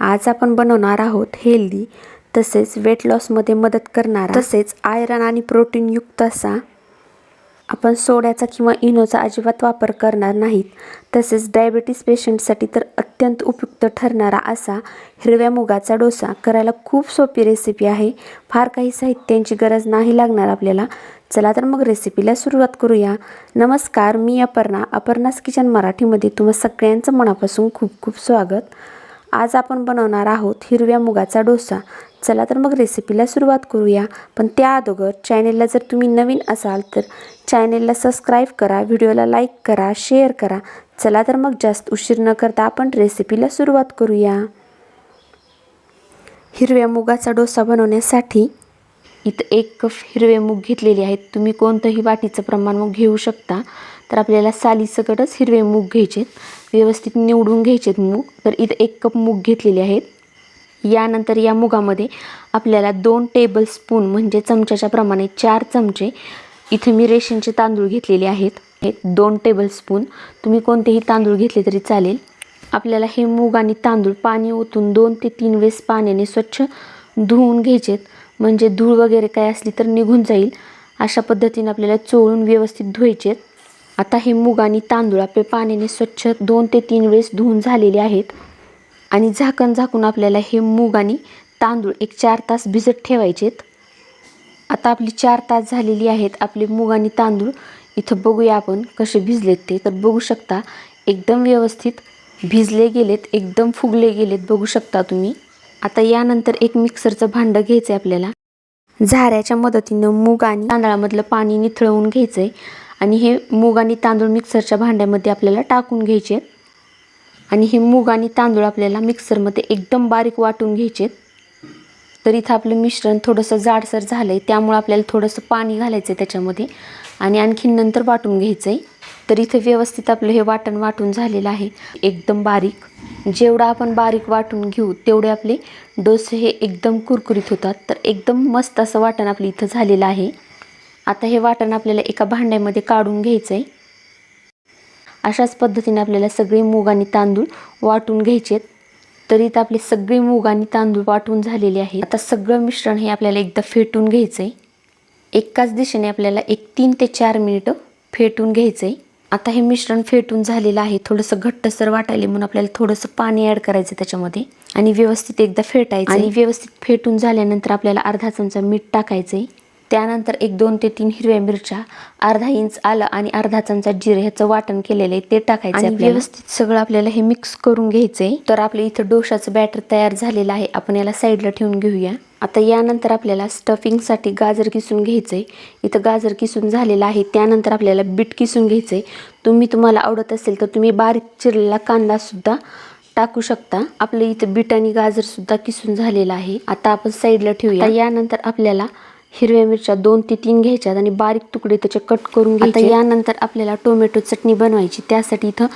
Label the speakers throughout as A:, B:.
A: आज आपण बनवणार आहोत हेल्दी तसेच वेट लॉसमध्ये मदत करणारा तसेच आयरन आणि प्रोटीनयुक्त असा आपण सोड्याचा किंवा इनोचा अजिबात वापर करणार नाहीत. तसेच डायबिटीस पेशंटसाठी तर अत्यंत उपयुक्त ठरणारा असा हिरव्या मुगाचा डोसा करायला खूप सोपी रेसिपी आहे. फार काही साहित्यांची गरज नाही लागणार आपल्याला. चला तर मग रेसिपीला सुरुवात करूया. नमस्कार मी अपर्णा अपर्णास किचन मराठीमध्ये तुम्हा सगळ्यांचं मनापासून खूप खूप स्वागत. आज आपण बनवणार आहोत हिरव्या मुगाचा डोसा. चला तर मग रेसिपीला सुरुवात करूया. पण त्या अगोदर चॅनेलला जर तुम्ही नवीन असाल तर चॅनेलला सबस्क्राईब करा व्हिडिओला लाईक करा शेअर करा. चला तर मग जास्त उशीर न करता आपण रेसिपीला सुरुवात करूया. हिरव्या मुगाचा डोसा बनवण्यासाठी इथं एक कप हिरवे मूग घेतलेले आहेत. तुम्ही कोणतंही वाटीचं प्रमाण मग घेऊ शकता. तर आपल्याला सालीसकटच हिरवे मूग घ्यायचे व्यवस्थित निवडून घ्यायचेत मूग. तर इथं एक कप मूग घेतलेले आहेत. यानंतर या मुगामध्ये आपल्याला दोन टेबल स्पून म्हणजे चमच्याच्या प्रमाणे चार चमचे इथं मी रेशनचे तांदूळ घेतलेले आहेत. हे दोन टेबल स्पून तुम्ही कोणतेही तांदूळ घेतले तरी चालेल. आपल्याला हे मूग आणि तांदूळ पाणी ओतून दोन ते तीन वेळेस पाण्याने स्वच्छ धुवून घ्यायचेत. म्हणजे धूळ वगैरे काय असली तर निघून जाईल. अशा पद्धतीने आपल्याला चोळून व्यवस्थित धुवायचेत. आता हे मूग आणि तांदूळ आपले पाण्याने स्वच्छ दोन ते तीन वेळेस धुवून झालेले आहेत. आणि झाकण झाकून आपल्याला हे मूग आणि तांदूळ एक चार तास भिजत ठेवायचेत. आता आपली चार तास झालेली आहेत आपले मूग आणि तांदूळ. इथं बघूया आपण कसे भिजलेत ते. तर बघू शकता एकदम व्यवस्थित भिजले गेलेत एकदम फुगले गेलेत. बघू शकता तुम्ही. आता यानंतर एक मिक्सरचं भांडं घ्यायचं आहे आपल्याला. झाऱ्याच्या मदतीनं मूग आणि तांदळामधलं पाणी निथळवून घ्यायचं आहे आणि हे मूग आणि तांदूळ मिक्सरच्या भांड्यामध्ये आपल्याला टाकून घ्यायचे. आणि हे मूग आणि तांदूळ आपल्याला मिक्सरमध्ये एकदम बारीक वाटून घ्यायचे. तर इथं आपलं मिश्रण थोडंसं जाडसर झालं आहे त्यामुळं आपल्याला थोडंसं पाणी घालायचं आहे त्याच्यामध्ये. आणि आणखीन नंतर वाटून घ्यायचं आहे तर इथं व्यवस्थित आपलं हे वाटण वाटून झालेलं आहे. एकदम बारीक. जेवढं आपण बारीक वाटून घेऊ तेवढे आपले डोसे हे एकदम कुरकुरीत होतात. तर एकदम मस्त असं वाटण आपलं इथं झालेलं आहे. आता हे वाटण आपल्याला एका भांड्यामध्ये काढून घ्यायचं आहे अशाच पद्धतीने आपल्याला सगळे मूग आणि तांदूळ वाटून घ्यायचेत तर इथं आपले सगळे मूग आणि तांदूळ वाटून झालेले आहे आता सगळं मिश्रण हे आपल्याला एकदा फेटून घ्यायचं आहे एकाच दिशेने आपल्याला एक तीन ते चार मिनिटं फेटून घ्यायचं आहे आता हे मिश्रण फेटून झालेलं आहे. थोडंसं घट्टसर वाटायले म्हणून आपल्याला थोडंसं पाणी ॲड करायचं त्याच्यामध्ये. आणि व्यवस्थित एकदा फेटायचं आणि व्यवस्थित फेटून झाल्यानंतर आपल्याला अर्धा चमचा मीठ टाकायचं आहे त्यानंतर एक दोन ते तीन हिरव्या मिरच्या अर्धा इंच आलं आणि अर्धा चमचा जिरे ह्याचं वाटण केलेलं आहे ते टाकायचं व्यवस्थित सगळं आपल्याला हे मिक्स करून घ्यायचं आहे तर आपलं इथं डोशाचं बॅटर तयार झालेलं आहे आपण याला साईडला ठेवून घेऊया. आता यानंतर आपल्याला स्टफिंगसाठी गाजर किसून घ्यायचं आहे इथं गाजर किसून झालेलं आहे त्यानंतर आपल्याला बीट किसून घ्यायचं आहे तुम्ही तुम्हाला आवडत असेल तर तुम्ही बारीक चिरलेला कांदासुद्धा टाकू शकता. आपलं इथं बीट आणि गाजरसुद्धा किसून झालेलं आहे. आता आपण साईडला ठेवूया. यानंतर आपल्याला हिरव्या मिरच्या दोन ते तीन घ्यायच्यात आणि बारीक तुकडे त्याचे कट करून घ्यायचे. यानंतर आपल्याला टोमॅटो चटणी बनवायची. त्यासाठी इथं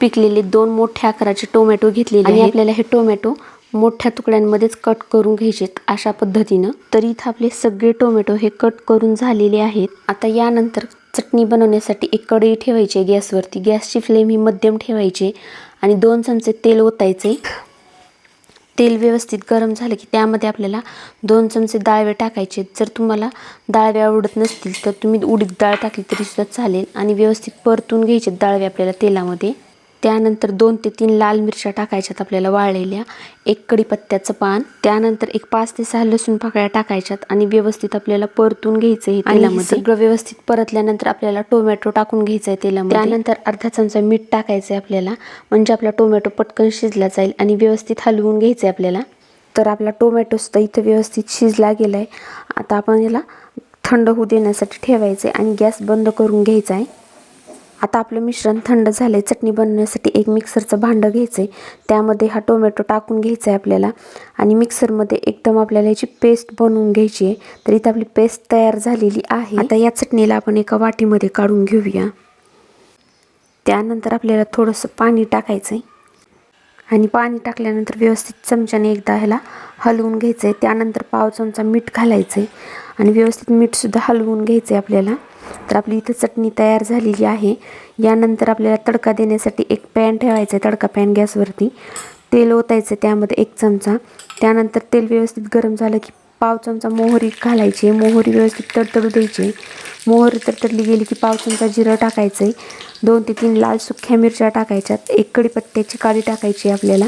A: पिकलेले दोन मोठ्या आकाराचे टोमॅटो घेतलेले आणि आपल्याला हे टोमॅटो मोठ्या तुकड्यांमध्येच कट करून घ्यायचेत अशा पद्धतीनं. तर इथं आपले सगळे टोमॅटो हे कट करून झालेले आहेत. आता यानंतर चटणी बनवण्यासाठी एक कढई ठेवायची गॅसवरती. गॅसची फ्लेम ही मध्यम ठेवायची आणि दोन चमचे तेल ओतायचे. तेल व्यवस्थित गरम झालं की त्यामध्ये आपल्याला दोन चमचे डाळवे टाकायचे. जर तुम्हाला डाळवे आवडत नसतील तर तुम्ही उडीद डाळ टाकली तरीसुद्धा चालेल आणि व्यवस्थित परतून घ्यायचे डाळवे आपल्याला तेलामध्ये. त्यानंतर दोन ते तीन लाल मिरच्या टाकायच्यात आपल्याला वाळलेल्या एक कढीपत्त्याचं पान त्यानंतर एक पाच ते सहा लसूण पाकळ्या टाकायच्यात आणि व्यवस्थित आपल्याला परतून घ्यायचं आहे तेलामध्ये. सगळं व्यवस्थित परतल्यानंतर आपल्याला टोमॅटो टाकून घ्यायचा आहे तेलामध्ये. त्यानंतर अर्धा चमचा मीठ टाकायचं आहे आपल्याला म्हणजे आपला टोमॅटो पटकन शिजला जाईल आणि व्यवस्थित हलवून घ्यायचं आहे आपल्याला. तर आपला टोमॅटो सुद्धा इथं व्यवस्थित शिजला गेला आहे आता आपण याला थंड होऊ देण्यासाठी ठेवायचं आहे आणि गॅस बंद करून घ्यायचा आहे आता आपलं मिश्रण थंड झालं आहे चटणी बनवण्यासाठी एक मिक्सरचं भांडं घ्यायचं आहे त्यामध्ये हा टोमॅटो टाकून घ्यायचा आहे आपल्याला. आणि मिक्सरमध्ये एकदम आपल्याला याची पेस्ट बनवून घ्यायची आहे. तर इथं आपली पेस्ट तयार झालेली आहे. आता या चटणीला आपण एका वाटीमध्ये काढून घेऊया. त्यानंतर आपल्याला थोडंसं पाणी टाकायचं आहे आणि पाणी टाकल्यानंतर व्यवस्थित चमच्याने एकदा ह्याला हलवून घ्यायचं आहे त्यानंतर पाव चमचा मीठ घालायचं आहे आणि व्यवस्थित मीठसुद्धा हलवून घ्यायचं आहे आपल्याला. तर आपली इथं चटणी तयार झालेली आहे. यानंतर आपल्याला तडका देण्यासाठी एक पॅन ठेवायचा आहे तडका पॅन गॅसवरती तेल ओतायचं त्यामध्ये एक चमचा. त्यानंतर तेल व्यवस्थित गरम झालं की पाव चमचा मोहरी घालायची. मोहरी व्यवस्थित तडतडू द्यायची. मोहरी तडतडली गेली की पाव चमचा जिरं टाकायचं आहे. दोन ते तीन लाल सुक्या मिरच्या टाकायच्यात एक कडीपत्त्याची काडी टाकायची आपल्याला.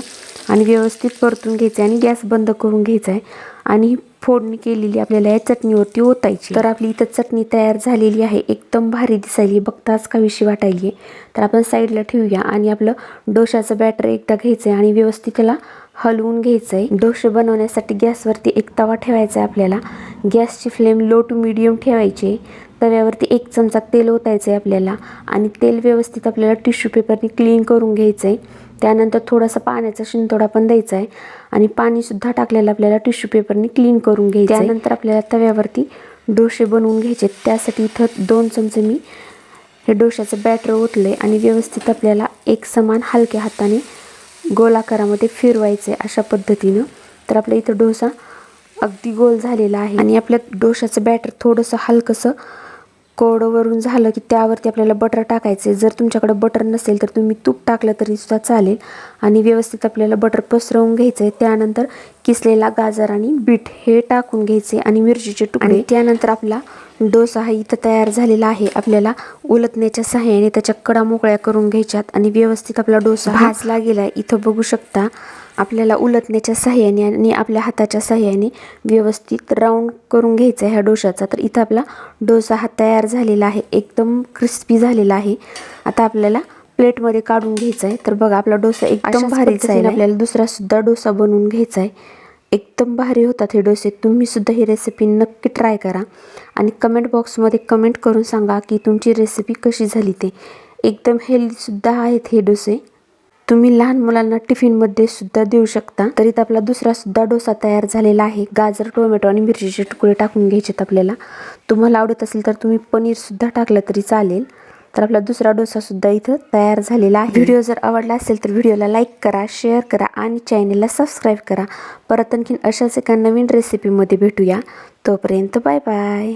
A: आणि व्यवस्थित परतून घ्यायचं आहे आणि गॅस बंद करून घ्यायचा आहे. आणि फोडणी केलेली आपल्याला या चटणीवरती ओतायची. तर आपली इथं चटणी तयार झालेली आहे. एकदम भारी दिसायली. बघताच कावीशी वाटायली आहे. तर आपण साईडला ठेवूया आणि आपलं डोशाचं बॅटर एकदा घ्यायचं आहे आणि व्यवस्थित त्याला हलवून घ्यायचं आहे डोसे बनवण्यासाठी गॅसवरती एक तवा ठेवायचा आहे आपल्याला. गॅसची फ्लेम लो टू मिडियम ठेवायची. आहे तव्यावरती एक चमचा तेल ओतायचं आहे आपल्याला आणि तेल व्यवस्थित आपल्याला टिश्यू पेपरने क्लीन करून घ्यायचं आहे त्यानंतर थोडासा पाण्याचा शिंतोडा पण द्यायचा आहे आणि पाणीसुद्धा टाकलेलं आपल्याला टिश्यू पेपरने क्लीन करून घ्यायचं त्यानंतर आपल्याला तव्यावरती डोसे बनवून घ्यायचे. त्यासाठी इथं दोन चमचे मी हे डोशाचं बॅटर ओतलं आणि व्यवस्थित आपल्याला एक समान हलक्या हाताने गोलाकारामध्ये फिरवायचे अशा पद्धतीनं. तर आपल्या इथं डोसा अगदी गोल झालेला आहे. आणि आपल्या डोशाचं बॅटर थोडंसं हलकंसं कोरडं झालं की त्यावरती आपल्याला बटर टाकायचं. जर तुमच्याकडे बटर नसेल तर तुम्ही तूप टाकलं तरी सुद्धा चालेल. आणि व्यवस्थित आपल्याला बटर पसरवून घ्यायचं आहे त्यानंतर किसलेला गाजर आणि बीट हे टाकून घ्यायचे आणि मिरचीचे तुकडे. त्यानंतर आपला डोसा हा इथं तयार झालेला आहे. आपल्याला उलटण्याच्या सहाय्याने त्याच्या कडा मोकळ्या करून घ्यायच्यात. आणि व्यवस्थित आपला डोसा भाजला गेला इथं बघू शकता आपल्याला उलटण्याच्या सहाय्याने आणि आपल्या हाताच्या सहाय्याने व्यवस्थित राऊंड करून घ्यायचा आहे ह्या डोशाचा तर इथं आपला डोसा हा तयार झालेला आहे. एकदम क्रिस्पी झालेला आहे. आता आपल्याला प्लेटमध्ये काढून घ्यायचा आहे. तर बघा आपला डोसा एकदम भारी आहे आपल्याला दुसरा सुद्धा डोसा बनवून घ्यायचा आहे. एकदम भारी होतात हे डोसे. तुम्ही सुद्धा ही रेसिपी नक्की ट्राय करा. आणि कमेंट बॉक्समध्ये कमेंट करून सांगा की तुमची रेसिपी कशी झाली ते. एकदम हेल्दीसुद्धा आहेत हे डोसे. तुम्ही लहान मुलांना टिफिनमध्ये सुद्धा देऊ शकता. तरी आपला दुसरा सुद्धा डोसा तयार झालेला आहे. गाजर टोमॅटो आणि मिरचीचे तुकडे टाकून घ्यायचेत आपल्याला. तुम्हाला आवडत असेल तर तुम्ही पनीरसुद्धा टाकलं तरी चालेल. तर आपला दुसरा डोसा सुद्धा इथं तयार झालेला आहे. व्हिडिओ जर आवडला असेल तर व्हिडिओला लाईक करा शेअर करा आणि चॅनेलला सबस्क्राईब करा. परत आणखीन अशाच एका नवीन रेसिपीमध्ये भेटूया. तोपर्यंत बाय बाय